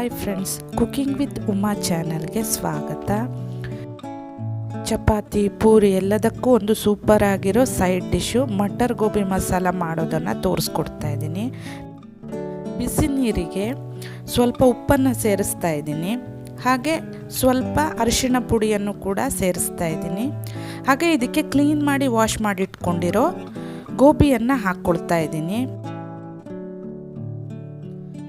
Hi friends cooking with Uma ಚಾನಲ್ಗೆ ಸ್ವಾಗತ. ಚಪಾತಿ, ಪೂರಿ ಎಲ್ಲದಕ್ಕೂ ಒಂದು ಸೂಪರ್ ಆಗಿರೋ ಸೈಡ್ ಡಿಶ್ಶು ಮಟರ್ ಗೋಬಿ ಮಸಾಲ ಮಾಡೋದನ್ನು ತೋರಿಸ್ಕೊಡ್ತಾ ಇದ್ದೀನಿ. ಬಿಸಿ ನೀರಿಗೆ ಸ್ವಲ್ಪ ಉಪ್ಪನ್ನು ಸೇರಿಸ್ತಾ ಇದ್ದೀನಿ. ಹಾಗೆ ಸ್ವಲ್ಪ ಅರಿಶಿಣ ಪುಡಿಯನ್ನು ಕೂಡ ಸೇರಿಸ್ತಾ ಇದ್ದೀನಿ. ಹಾಗೆ ಇದಕ್ಕೆ ಕ್ಲೀನ್ ಮಾಡಿ ವಾಶ್ ಮಾಡಿಟ್ಕೊಂಡಿರೋ ಗೋಬಿಯನ್ನು ಹಾಕ್ಕೊಳ್ತಾ ಇದ್ದೀನಿ.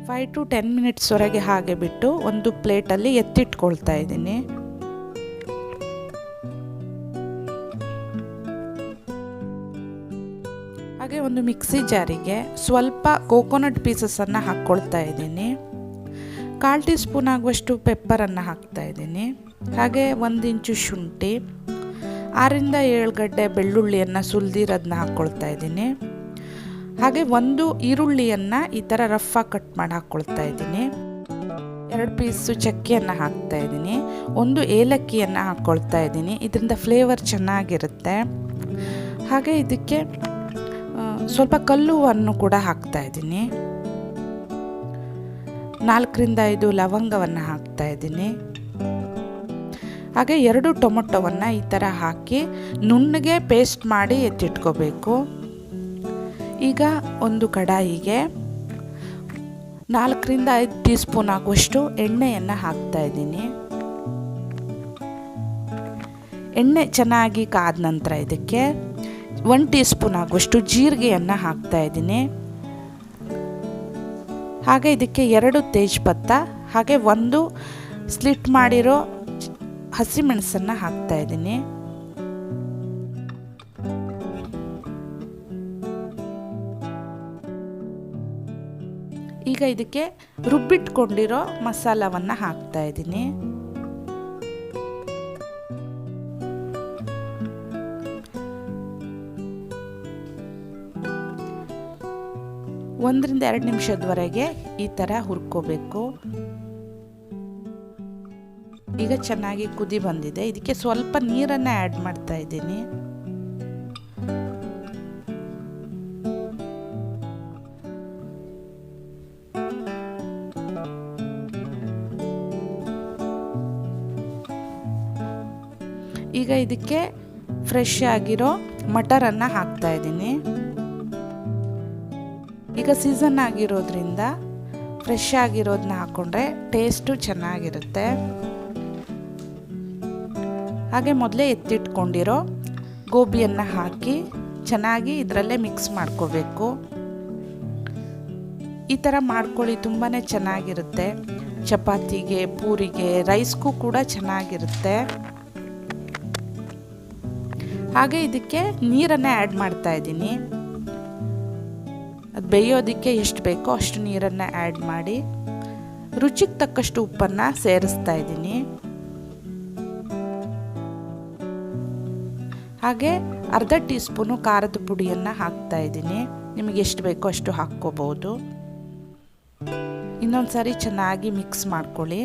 ಫೈವ್ ಟು ಟೆನ್ ಮಿನಿಟ್ಸ್ವರೆಗೆ ಹಾಗೆ ಬಿಟ್ಟು ಒಂದು ಪ್ಲೇಟಲ್ಲಿ ಎತ್ತಿಟ್ಕೊಳ್ತಾ ಇದ್ದೀನಿ. ಹಾಗೆ ಒಂದು ಮಿಕ್ಸಿ ಜಾರಿಗೆ ಸ್ವಲ್ಪ ಕೋಕೋನಟ್ ಪೀಸಸನ್ನು ಹಾಕ್ಕೊಳ್ತಾ ಇದ್ದೀನಿ. ಕಾಲು ಟೀ ಸ್ಪೂನ್ ಆಗುವಷ್ಟು ಪೆಪ್ಪರನ್ನು ಹಾಕ್ತಾ ಇದ್ದೀನಿ. ಹಾಗೆ ಒಂದು ಇಂಚು ಶುಂಠಿ, ಆರಿಂದ ಏಳು ಗಡ್ಡೆ ಬೆಳ್ಳುಳ್ಳಿಯನ್ನು ಸುಲಿದಿರೋದನ್ನ ಹಾಕ್ಕೊಳ್ತಾ ಇದ್ದೀನಿ. ಹಾಗೆ ಒಂದು ಈರುಳ್ಳಿಯನ್ನು ಈ ಥರ ರಫಾಗಿ ಕಟ್ ಮಾಡಿ ಹಾಕ್ಕೊಳ್ತಾ ಇದ್ದೀನಿ. ಎರಡು ಪೀಸು ಚಕ್ಕೆಯನ್ನು ಹಾಕ್ತಾ ಇದ್ದೀನಿ. ಒಂದು ಏಲಕ್ಕಿಯನ್ನು ಹಾಕ್ಕೊಳ್ತಾ ಇದ್ದೀನಿ. ಇದರಿಂದ ಫ್ಲೇವರ್ ಚೆನ್ನಾಗಿರುತ್ತೆ. ಹಾಗೆ ಇದಕ್ಕೆ ಸ್ವಲ್ಪ ಕಲ್ಲುವನ್ನು ಕೂಡ ಹಾಕ್ತಾ ಇದ್ದೀನಿ. ನಾಲ್ಕರಿಂದ ಐದು ಲವಂಗವನ್ನು ಹಾಕ್ತಾ ಇದ್ದೀನಿ. ಹಾಗೆ ಎರಡು ಟೊಮೊಟೊವನ್ನು ಈ ಥರ ಹಾಕಿ ನುಣ್ಣಗೆ ಪೇಸ್ಟ್ ಮಾಡಿ ಎತ್ತಿಟ್ಕೋಬೇಕು. ಈಗ ಒಂದು ಕಡಾಯಿಗೆ ನಾಲ್ಕರಿಂದ ಐದು ಟೀ ಸ್ಪೂನ್ ಆಗುವಷ್ಟು ಎಣ್ಣೆಯನ್ನು ಹಾಕ್ತಾ ಇದ್ದೀನಿ. ಎಣ್ಣೆ ಚೆನ್ನಾಗಿ ಕಾದ ನಂತರ ಇದಕ್ಕೆ ಒನ್ ಟೀ ಸ್ಪೂನ್ ಆಗುವಷ್ಟು ಜೀರಿಗೆಯನ್ನು ಹಾಕ್ತಾ ಇದ್ದೀನಿ. ಹಾಗೆ ಇದಕ್ಕೆ ಎರಡು ತೇಜ್ಪತ್ತ, ಹಾಗೆ ಒಂದು ಸ್ಲಿಟ್ ಮಾಡಿರೋ ಹಸಿಮೆಣಸನ್ನು ಹಾಕ್ತಾ ಇದ್ದೀನಿ. ಈಗ ಇದಕ್ಕೆ ರುಬ್ಬಿಟ್ಕೊಂಡಿರೋ ಮಸಾಲವನ್ನು ಹಾಕ್ತಾ ಇದ್ದೀನಿ. ಒಂದರಿಂದ ಎರಡು ನಿಮಿಷದವರೆಗೆ ಈ ಥರ ಹುರ್ಕೋಬೇಕು. ಈಗ ಚೆನ್ನಾಗಿ ಕುದಿ ಬಂದಿದೆ. ಇದಕ್ಕೆ ಸ್ವಲ್ಪ ನೀರನ್ನು ಆ್ಯಡ್ ಮಾಡ್ತಾ ಇದ್ದೀನಿ. ಈಗ ಇದಕ್ಕೆ ಫ್ರೆಶ್ ಆಗಿರೋ ಮಟರನ್ನು ಹಾಕ್ತಾ ಇದ್ದೀನಿ. ಈಗ ಸೀಸನ್ ಆಗಿರೋದ್ರಿಂದ ಫ್ರೆಶ್ ಆಗಿರೋದನ್ನ ಹಾಕ್ಕೊಂಡ್ರೆ ಟೇಸ್ಟು ಚೆನ್ನಾಗಿರುತ್ತೆ. ಹಾಗೆ ಮೊದಲೇ ಎತ್ತಿಟ್ಕೊಂಡಿರೋ ಗೋಬಿಯನ್ನು ಹಾಕಿ ಚೆನ್ನಾಗಿ ಇದರಲ್ಲೇ ಮಿಕ್ಸ್ ಮಾಡ್ಕೋಬೇಕು. ಈ ಥರ ಮಾಡ್ಕೊಳ್ಳಿ ತುಂಬಾ ಚೆನ್ನಾಗಿರುತ್ತೆ. ಚಪಾತಿಗೆ, ಪೂರಿಗೆ ರೈಸ್ಗೂ ಕೂಡ ಚೆನ್ನಾಗಿರುತ್ತೆ. ಹಾಗೆ ಇದಕ್ಕೆ ನೀರನ್ನು ಆ್ಯಡ್ ಮಾಡ್ತಾ ಇದ್ದೀನಿ. ಅದು ಬೇಯೋದಕ್ಕೆ ಎಷ್ಟು ಬೇಕೋ ಅಷ್ಟು ನೀರನ್ನು ಆ್ಯಡ್ ಮಾಡಿ ರುಚಿಗೆ ತಕ್ಕಷ್ಟು ಉಪ್ಪನ್ನು ಸೇರಿಸ್ತಾ ಇದ್ದೀನಿ. ಹಾಗೆ ಅರ್ಧ ಟೀ ಸ್ಪೂನು ಖಾರದ ಪುಡಿಯನ್ನು ಹಾಕ್ತಾ ಇದ್ದೀನಿ. ನಿಮಗೆ ಎಷ್ಟು ಬೇಕೋ ಅಷ್ಟು ಹಾಕ್ಕೋಬೋದು. ಇನ್ನೊಂದು ಸಾರಿ ಚೆನ್ನಾಗಿ ಮಿಕ್ಸ್ ಮಾಡ್ಕೊಳ್ಳಿ.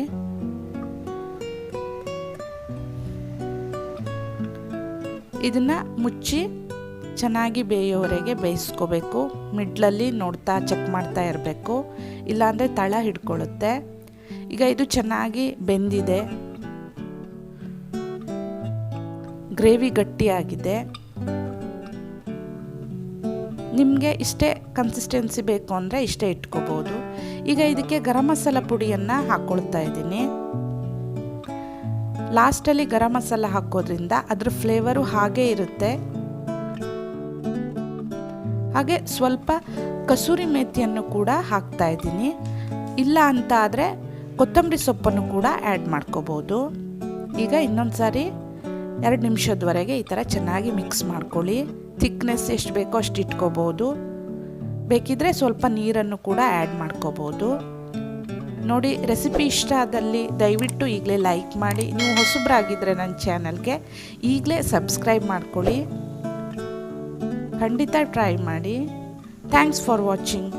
ಇದನ್ನು ಮುಚ್ಚಿ ಚೆನ್ನಾಗಿ ಬೇಯೋವರೆಗೆ ಬೇಯಿಸ್ಕೋಬೇಕು. ಮಿಡ್ಲಲ್ಲಿ ನೋಡ್ತಾ ಚೆಕ್ ಮಾಡ್ತಾ ಇರಬೇಕು. ಇಲ್ಲಾಂದರೆ ತಳ ಹಿಡ್ಕೊಳ್ಳುತ್ತೆ. ಈಗ ಇದು ಚೆನ್ನಾಗಿ ಬೆಂದಿದೆ. ಗ್ರೇವಿ ಗಟ್ಟಿಯಾಗಿದೆ. ನಿಮಗೆ ಇಷ್ಟೇ ಕನ್ಸಿಸ್ಟೆನ್ಸಿ ಬೇಕು ಅಂದರೆ ಇಷ್ಟೇ ಇಟ್ಕೋಬೋದು. ಈಗ ಇದಕ್ಕೆ ಗರಂ ಮಸಾಲ ಪುಡಿಯನ್ನು ಹಾಕ್ಕೊಳ್ತಾ ಇದ್ದೀನಿ. ಲಾಸ್ಟಲ್ಲಿ ಗರಂ ಮಸಾಲ ಹಾಕೋದ್ರಿಂದ ಅದ್ರ ಫ್ಲೇವರು ಹಾಗೇ ಇರುತ್ತೆ. ಹಾಗೆ ಸ್ವಲ್ಪ ಕಸೂರಿ ಮೇಥಿಯನ್ನು ಕೂಡ ಹಾಕ್ತಾ ಇದ್ದೀನಿ. ಇಲ್ಲ ಅಂತ ಆದರೆ ಕೊತ್ತಂಬರಿ ಸೊಪ್ಪನ್ನು ಕೂಡ ಆ್ಯಡ್ ಮಾಡ್ಕೋಬೋದು. ಈಗ ಇನ್ನೊಂದು ಸಾರಿ ಎರಡು ನಿಮಿಷದವರೆಗೆ ಈ ಥರ ಚೆನ್ನಾಗಿ ಮಿಕ್ಸ್ ಮಾಡ್ಕೊಳ್ಳಿ. ಥಿಕ್ನೆಸ್ ಎಷ್ಟು ಬೇಕೋ ಅಷ್ಟು ಇಟ್ಕೋಬೋದು. ಬೇಕಿದ್ರೆ ಸ್ವಲ್ಪ ನೀರನ್ನು ಕೂಡ ಆ್ಯಡ್ ಮಾಡ್ಕೋಬೋದು. ನೋಡಿ ರೆಸಿಪಿ ಇಷ್ಟ ಆದಲ್ಲಿ ದಯವಿಟ್ಟು ಈಗಲೇ ಲೈಕ್ ಮಾಡಿ. ನೀವು ಹೊಸಬ್ರಾಗಿದ್ದರೆ ನನ್ನ ಚಾನಲ್ಗೆ ಈಗಲೇ ಸಬ್ಸ್ಕ್ರೈಬ್ ಮಾಡ್ಕೊಳ್ಳಿ. ಖಂಡಿತ ಟ್ರೈ ಮಾಡಿ. Thanks for watching